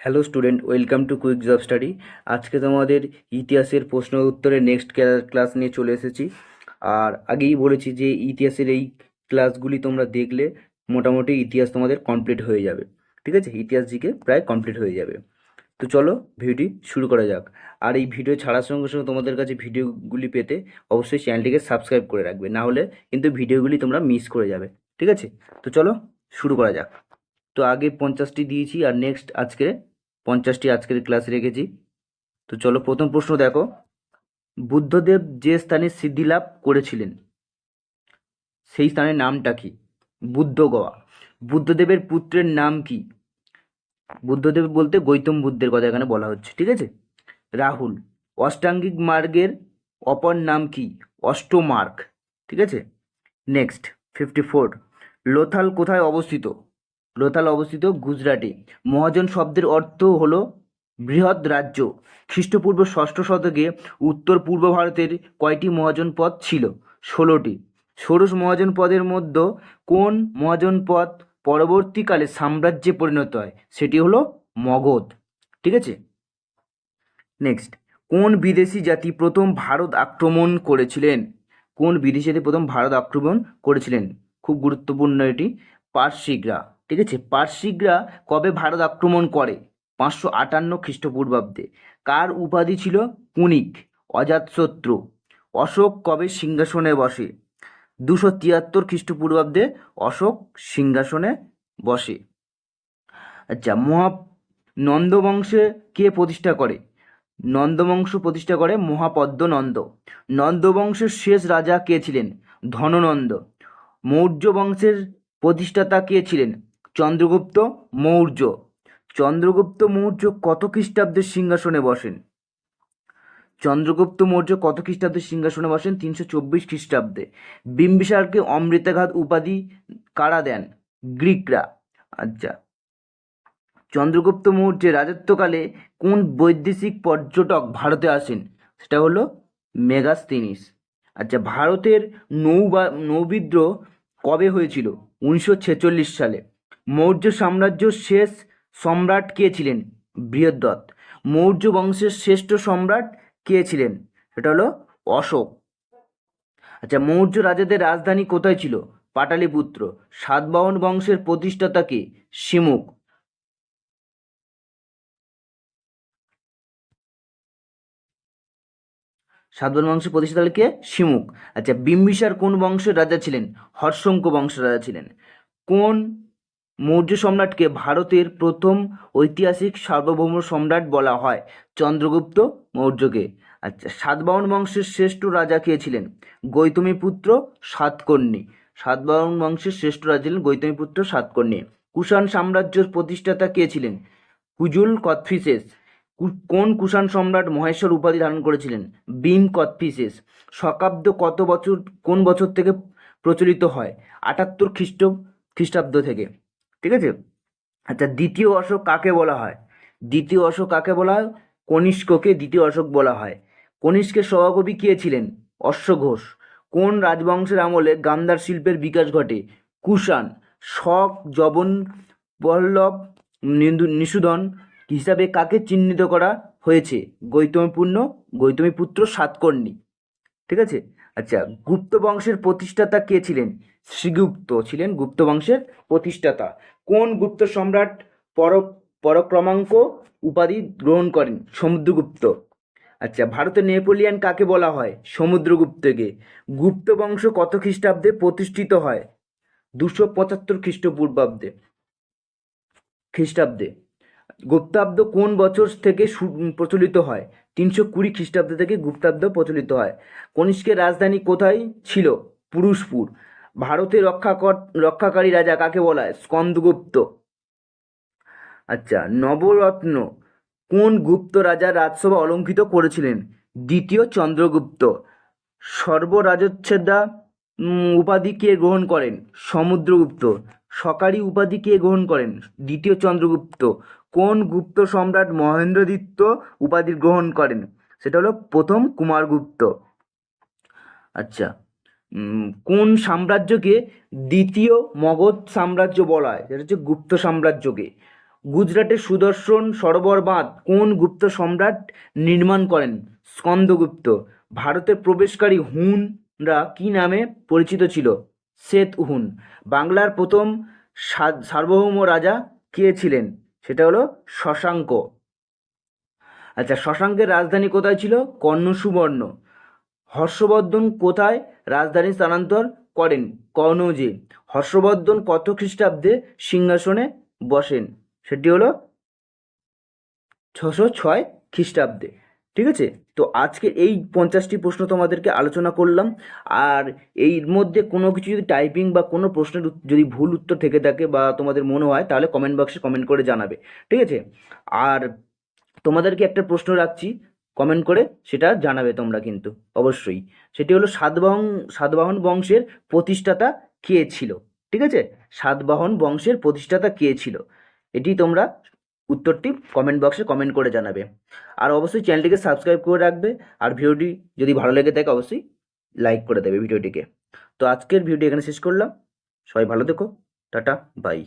Hello student, welcome to quick job study. আজকে তোমাদের ইতিহাসের প্রশ্ন উত্তরের নেক্সট ক্লাস নিয়ে চলে এসেছি। আর আগেই বলেছি যে ইতিহাসের এই ক্লাসগুলি তোমরা দেখলে মোটামুটি ইতিহাস তোমাদের কমপ্লিট হয়ে যাবে। ঠিক আছে? ইতিহাস জিকে প্রায় কমপ্লিট হয়ে যাবে। তো চলো ভিডিওটি শুরু করা যাক। আর এই ভিডিও ছাড়ার সঙ্গে সঙ্গে তোমাদের কাছে ভিডিওগুলি পেতে অবশ্যই চ্যানেলটিকে সাবস্ক্রাইব করে রাখবে। না হলে কিন্তু ভিডিওগুলি তোমরা মিস করে যাবে। ঠিক আছে? তো চলো শুরু করা যাক। তো আগে পঞ্চাশটি দিয়েছি আর নেক্সট আজকে পঞ্চাশটি আজকের ক্লাসে রেখেছি। তো চলো প্রথম প্রশ্ন দেখো। বুদ্ধদেব যে স্থানে সিদ্ধিলাভ করেছিলেন, সেই স্থানের নামটা কি? বুদ্ধগয়া বুদ্ধদেবের পুত্রের নাম কি? বুদ্ধদেব বলতে গৌতম বুদ্ধের কথা এখানে বলা হচ্ছে, ঠিক আছে? রাহুল, অষ্টাঙ্গিক মার্গের অপর নাম কি? অষ্টমার্গ, ঠিক আছে? নেক্সট ফিফটি ফোর লোথাল কোথায় অবস্থিত? লোথাল অবস্থিত গুজরাটে। মহাজন শব্দের অর্থ হলো বৃহৎ রাজ্য। খ্রিস্টপূর্ব ষষ্ঠ শতকে উত্তর পূর্ব ভারতের কয়টি মহাজন পদ ছিল? ষোলোটি। ষোড়শ মহাজন পদের মধ্যে কোন মহাজন পদ পরবর্তীকালে সাম্রাজ্যে পরিণত হয়? সেটি হলো মগধ। ঠিক আছে? নেক্সট কোন বিদেশি জাতি প্রথম ভারত আক্রমণ করেছিলেন? কোন বিদেশি জাতি প্রথম ভারত আক্রমণ করেছিলেন? খুব গুরুত্বপূর্ণ এটি। পার্সিকরা। ঠিক আছে পার্সিকরা কবে ভারত আক্রমণ করে? পাঁচশো আটান্ন খ্রিস্টপূর্বাব্দে। কার উপাধি ছিল? কুনিক অজাতশত্রু অশোক কবে সিংহাসনে বসে? দুশো তিয়াত্তর খ্রিস্টপূর্বাব্দে অশোক সিংহাসনে বসে। আচ্ছা মহা নন্দবংশে কে প্রতিষ্ঠা করে? নন্দবংশ প্রতিষ্ঠা করে মহাপদ্ম নন্দ নন্দবংশের শেষ রাজা কে ছিলেন? ধননন্দ। মৌর্য বংশের প্রতিষ্ঠাতা কে ছিলেন? চন্দ্রগুপ্ত মৌর্য। চন্দ্রগুপ্ত মৌর্য কত খ্রিস্টাব্দের সিংহাসনে বসেন? চন্দ্রগুপ্ত মৌর্য কত খ্রিস্টাব্দে সিংহাসনে বসেন? তিনশো চব্বিশ খ্রিস্টাব্দে। বিম্বিসারকে অমৃতাঘাত উপাধি কারা দেন? গ্রিকরা। আচ্ছা। চন্দ্রগুপ্ত মৌর্যের রাজত্বকালে কোন বৈদেশিক পর্যটক ভারতে আসেন? সেটা হলো মেগাস্তিনিস। আচ্ছা ভারতের নৌ বা নৌবিদ্রোহ কবে হয়েছিল? উনিশশো ছেচল্লিশ সালে। মৌর্য সাম্রাজ্যের শেষ সম্রাট কে ছিলেন? বৃহদ্রথ। মৌর্য বংশের শ্রেষ্ঠ সম্রাট কে ছিলেন? সেটা হলো অশোক। আচ্ছা মৌর্য রাজাদের রাজধানী কোথায় ছিল? পাটালিপুত্র। সাতবাহন বংশের প্রতিষ্ঠাতা কে? শিমুখ সাতবাহন বংশের প্রতিষ্ঠাতা কে? শিমুখ আচ্ছা বিম্বিসার কোন বংশের রাজা ছিলেন? হর্ষঙ্ক বংশের রাজা ছিলেন। কোন মৌর্য সম্রাটকে ভারতের প্রথম ঐতিহাসিক সার্বভৌম সম্রাট বলা হয় চন্দ্রগুপ্ত মৌর্যকে। আচ্ছা সাতবাহন বংশের শ্রেষ্ঠ রাজা কে ছিলেন? গৌতমীপুত্র সাতকর্ণী সাতবাহন বংশের শ্রেষ্ঠ রাজা ছিলেন গৌতমীপুত্র সাতকর্ণী কুষাণ সাম্রাজ্যের প্রতিষ্ঠাতা কে ছিলেন? কুজুল কথফিসেস কোন কুষাণ সম্রাট মহেশ্বর উপাধি ধারণ করেছিলেন? বিম কথফিসেস শকাব্দ কত বছর, কোন বছর থেকে প্রচলিত হয়? আটাত্তর খ্রিস্ট খ্রিস্টাব্দ থেকে। ঠিক আছে? আচ্ছা দ্বিতীয় অশোক কাকে বলা হয়? দ্বিতীয় অশোক কাকে বলা হয়? কনিষ্ককে দ্বিতীয় অশোক বলা হয়। কনিষ্কের সভাকবি কে ছিলেন? অশ্বঘোষ কোন রাজবংশের আমলে গান্ধার শিল্পের বিকাশ ঘটে? কুষাণ। শক জবন পল্লব নিষুধন হিসাবে কাকে চিহ্নিত করা হয়েছে? গৌতমীপূর্ণ গৌতমীপুত্র সাতকর্ণী। ঠিক আছে? আচ্ছা গুপ্ত বংশের প্রতিষ্ঠাতা কে ছিলেন? শ্রীগুপ্ত ছিলেন গুপ্ত বংশের প্রতিষ্ঠাতা। কোন গুপ্ত সম্রাট পর, পরক্রমাঙ্ক উপাধি গ্রহণ করেন? সমুদ্রগুপ্ত। আচ্ছা ভারতের নেপোলিয়ান কাকে বলা হয়? সমুদ্রগুপ্তকে। গুপ্ত বংশ কত খ্রিস্টাব্দে প্রতিষ্ঠিত হয়? দুশো পঁচাত্তর খ্রিস্টপূর্বাব্দে। খ্রিস্টাব্দে। গুপ্তাব্দ কোন বছর থেকে প্রচলিত হয়? তিনশো কুড়ি খ্রিস্টাব্দ থেকে গুপ্তাব্দ প্রচলিত হয়। কনিষ্কের রাজধানী কোথায় ছিল? পুরুষপুর। ভারতের রক্ষাকর রক্ষাকারী রাজা কাকে বলা হয়? স্কন্দগুপ্ত। আচ্ছা নবরত্ন কোন গুপ্ত রাজা রাজসভা অলঙ্কিত করেছিলেন? দ্বিতীয় চন্দ্রগুপ্ত। সর্বরাজচ্ছেদা উপাধি কে গ্রহণ করেন? সমুদ্রগুপ্ত। সকারি উপাধি কে গ্রহণ করেন? দ্বিতীয় চন্দ্রগুপ্ত। কোন গুপ্ত সম্রাট মহেন্দ্রদিত্য উপাধি গ্রহণ করেন? সেটা হলো প্রথম কুমারগুপ্ত। আচ্ছা কোন সাম্রাজ্যকে দ্বিতীয় মগধ সাম্রাজ্য বলা হয়? সেটা হচ্ছে গুপ্ত সাম্রাজ্যকে। গুজরাটের সুদর্শন সরোবর বাঁধ কোন গুপ্ত সম্রাট নির্মাণ করেন? স্কন্দগুপ্ত। ভারতের প্রবেশকারী হুনরা কি নামে পরিচিত ছিল? শ্বেত হুন। বাংলার প্রথম সার্বভৌম রাজা কে ছিলেন? সেটা হলো শশাঙ্ক। আচ্ছা শশাঙ্কের রাজধানী কোথায় ছিল? কর্ণ সুবর্ণ হর্ষবর্ধন কোথায়? রাজধানী স্থানান্তর করেন কনৌজে হর্ষবর্ধন কত খ্রিস্টাব্দে সিংহাসনে বসেন? সেটি হলো ছশো ছয় খ্রিস্টাব্দে। ঠিক আছে? তো আজকে এই পঞ্চাশটি প্রশ্ন তোমাদেরকে আলোচনা করলাম। আর এর মধ্যে কোনো কিছু যদি টাইপিং বা কোনো প্রশ্নের যদি ভুল উত্তর থেকে থাকে বা তোমাদের মনে হয়, তাহলে কমেন্ট বক্সে কমেন্ট করে জানাবে। ঠিক আছে? আর তোমাদেরকে একটা প্রশ্ন রাখছি কমেন্ট করে সেটা জানাবে তোমরা কিন্তু, অবশ্যই। সেটি হলো, সাতবাহন সাতবাহন বংশের প্রতিষ্ঠাতা কে ছিল? ঠিক আছে? সাতবাহন বংশের প্রতিষ্ঠাতা কে ছিল? এটি তোমরা উত্তরটি কমেন্ট বক্সে কমেন্ট করে জানাবে। আর অবশ্যই চ্যানেলটিকে সাবস্ক্রাইব করে রাখবে, আর ভিডিওটি যদি ভালো লেগে থাকে, অবশ্যই লাইক করে দেবে ভিডিওটিকে। তো আজকের ভিডিও এখানে শেষ করলাম। সবাই ভালো দেখো টাটা বাই